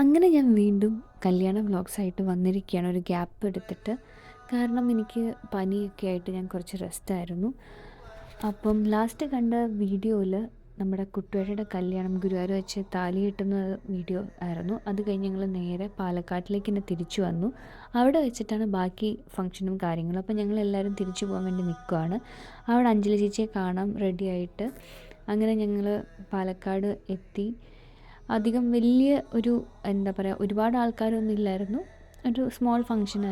അങ്ങനെ ഞാൻ വീണ്ടും കല്യാണ വ്ളോഗ്സായിട്ട് വന്നിരിക്കുകയാണ്. ഒരു ഗ്യാപ്പ് എടുത്തിട്ട്. കാരണം എനിക്ക് പനിയൊക്കെ ആയിട്ട് ഞാൻ കുറച്ച് റെസ്റ്റായിരുന്നു അപ്പം ലാസ്റ്റ് കണ്ട വീഡിയോയിൽ നമ്മുടെ കുട്ടുവേട്ടയുടെ കല്യാണം ഗുരുവായൂർ വെച്ച് താലി കിട്ടുന്ന വീഡിയോ ആയിരുന്നു. അത് കഴിഞ്ഞ് ഞങ്ങൾ നേരെ പാലക്കാട്ടിലേക്ക് തന്നെ തിരിച്ചു വന്നു. അവിടെ വെച്ചിട്ടാണ് ബാക്കി ഫംഗ്ഷനും കാര്യങ്ങളും. അപ്പോൾ ഞങ്ങൾ എല്ലാവരും തിരിച്ചു പോകാൻ വേണ്ടി നിൽക്കുകയാണ് അവിടെ അഞ്ജലി ചേച്ചിയെ കാണാം റെഡിയായിട്ട് അങ്ങനെ ഞങ്ങൾ പാലക്കാട് എത്തി. അധികം വലിയ ഒരു എന്താ പറയുക ഒരുപാട് ആൾക്കാരൊന്നും ഇല്ലായിരുന്നു. ഒരു സ്മോൾ ഫങ്ഷൻ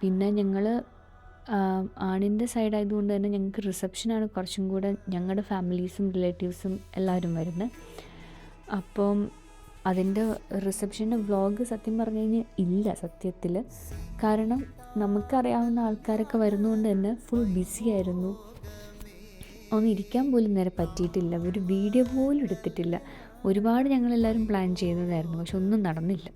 പിന്നെ ഞങ്ങൾ ആണിന്റെ സൈഡ് ആയതുകൊണ്ട് തന്നെ ഞങ്ങൾക്ക് റിസപ്ഷനാണ് കുറച്ചും കൂടെ ഞങ്ങളുടെ ഫാമിലീസും റിലേറ്റീവ്സും എല്ലാവരും വരുന്നത് അപ്പം അതിന്റെ റിസപ്ഷന്റെ വ്ളോഗ് സത്യം പറഞ്ഞു കഴിഞ്ഞാൽ ഇല്ല സത്യത്തിൽ കാരണം നമുക്കറിയാവുന്ന ആൾക്കാരൊക്കെ വരുന്നതുകൊണ്ട് തന്നെ ഫുൾ ബിസി ആയിരുന്നു. ഒന്ന് ഇരിക്കാൻ പോലും നേരെ പറ്റിയിട്ടില്ല. ഒരു വീഡിയോ പോലും എടുത്തിട്ടില്ല. ഒരുപാട് ഞങ്ങളെല്ലാവരും പ്ലാൻ ചെയ്തതായിരുന്നു പക്ഷെ ഒന്നും നടന്നില്ല.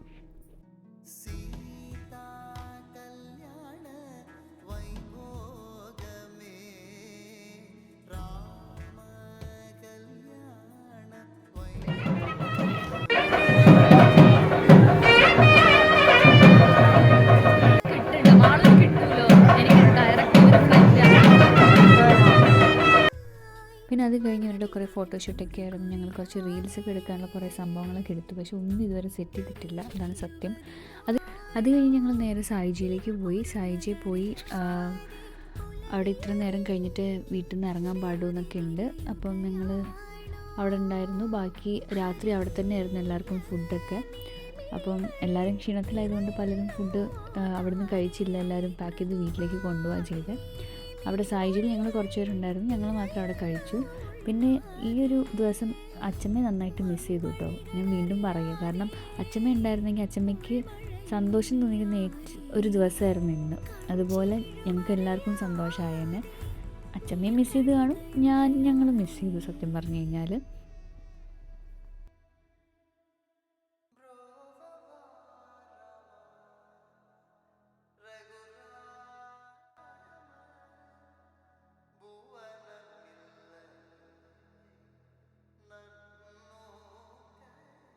പിന്നെ അത് കഴിഞ്ഞ് അവരുടെ കുറേ ഫോട്ടോഷൂട്ടൊക്കെ ആയിരുന്നു ഞങ്ങൾ കുറച്ച് റീൽസൊക്കെ എടുക്കാനുള്ള കുറേ സംഭവങ്ങളൊക്കെ എടുത്തു. പക്ഷെ ഒന്നും ഇതുവരെ സെറ്റ് ചെയ്തിട്ടില്ല. അതാണ് സത്യം. അത് അത് കഴിഞ്ഞ് ഞങ്ങൾ നേരെ സായിജിയിലേക്ക് പോയി. സായിജി പോയി അവിടെ ഇത്ര നേരം കഴിഞ്ഞിട്ട് വീട്ടിൽ നിന്ന് ഇറങ്ങാൻ പാടുമെന്നൊക്കെ ഉണ്ട്. അപ്പം ഞങ്ങൾ അവിടെ ഉണ്ടായിരുന്നു. ബാക്കി രാത്രി അവിടെ തന്നെ ആയിരുന്നു എല്ലാവർക്കും ഫുഡൊക്കെ അപ്പം എല്ലാവരും ക്ഷീണത്തിലായതുകൊണ്ട് പലരും ഫുഡ് അവിടെ നിന്ന് കഴിച്ചില്ല. എല്ലാവരും പാക്ക് ചെയ്ത് വീട്ടിലേക്ക് കൊണ്ടുപോവുക ചെയ്തത് അവിടെ സാഹചര്യം ഞങ്ങൾ കുറച്ച് പേരുണ്ടായിരുന്നു. ഞങ്ങൾ മാത്രം അവിടെ കഴിച്ചു. പിന്നെ ഈ ഒരു ദിവസം അച്ഛമ്മയെ നന്നായിട്ട് മിസ് ചെയ്തു കേട്ടോ ഞാൻ വീണ്ടും പറയുക. കാരണം അച്ഛമ്മ ഉണ്ടായിരുന്നെങ്കിൽ അച്ഛമ്മയ്ക്ക് സന്തോഷം തോന്നിക്കുന്ന ഒരു ദിവസമായിരുന്നു ഇന്ന്. അതുപോലെ ഞങ്ങൾക്ക് എല്ലാവർക്കും സന്തോഷമായേനെ. അച്ഛമ്മയെ മിസ് ചെയ്ത് കാണും. ഞാൻ ഞങ്ങൾ മിസ് ചെയ്തു സത്യം പറഞ്ഞു കഴിഞ്ഞാൽ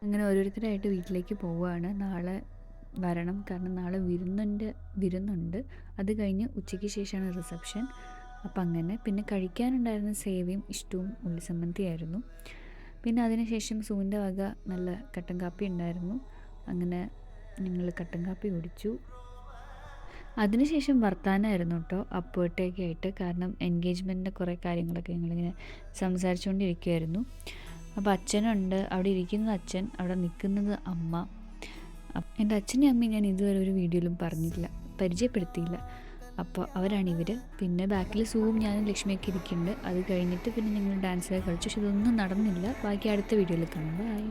അങ്ങനെ ഓരോരുത്തരായിട്ട് വീട്ടിലേക്ക് പോവുകയാണ്. നാളെ വരണം. കാരണം നാളെ വിരുന്നുണ്ട് വിരുന്നുണ്ട്. അത് കഴിഞ്ഞ് ഉച്ചയ്ക്ക് ശേഷമാണ് റിസപ്ഷൻ. അപ്പം അങ്ങനെ. പിന്നെ കഴിക്കാനുണ്ടായിരുന്ന സേവയും ഇഷ്ടവും ഉള്ളിസമ്മന്തിയായിരുന്നു പിന്നെ അതിനുശേഷം സൂവിന്റെ വക നല്ല കട്ടൻ കാപ്പി ഉണ്ടായിരുന്നു. അങ്ങനെ ഞങ്ങൾ കട്ടൻ കാപ്പി കുടിച്ചു. അതിനുശേഷം വർത്താനമായിരുന്നു കേട്ടോ. അപ്പോഴത്തേക്കായിട്ട് കാരണം എൻഗേജ്മെന്റിന്റെ കുറേ കാര്യങ്ങളൊക്കെ ഞങ്ങളിങ്ങനെ സംസാരിച്ചുകൊണ്ടിരിക്കുമായിരുന്നു അപ്പോൾ അച്ഛനുണ്ട് അവിടെ ഇരിക്കുന്നത് അച്ഛൻ അവിടെ നിൽക്കുന്നത് അമ്മ. എന്റെ അച്ഛനെയും അമ്മയും ഞാൻ ഇതുവരെ ഒരു വീഡിയോയിലും പറഞ്ഞില്ല പരിചയപ്പെടുത്തിയില്ല. അപ്പോൾ അവരാണ് ഇവർ പിന്നെ ബാക്കിൽ സൂവും ഞാനും ലക്ഷ്മിയൊക്കെ ഇരിക്കുന്നുണ്ട്. അത് കഴിഞ്ഞിട്ട് പിന്നെ ഞങ്ങൾ ഡാൻസൊക്കെ കളിച്ചു പക്ഷെ ഇതൊന്നും നടന്നില്ല. ബാക്കി അടുത്ത വീഡിയോയിൽ കാണാം. ബൈ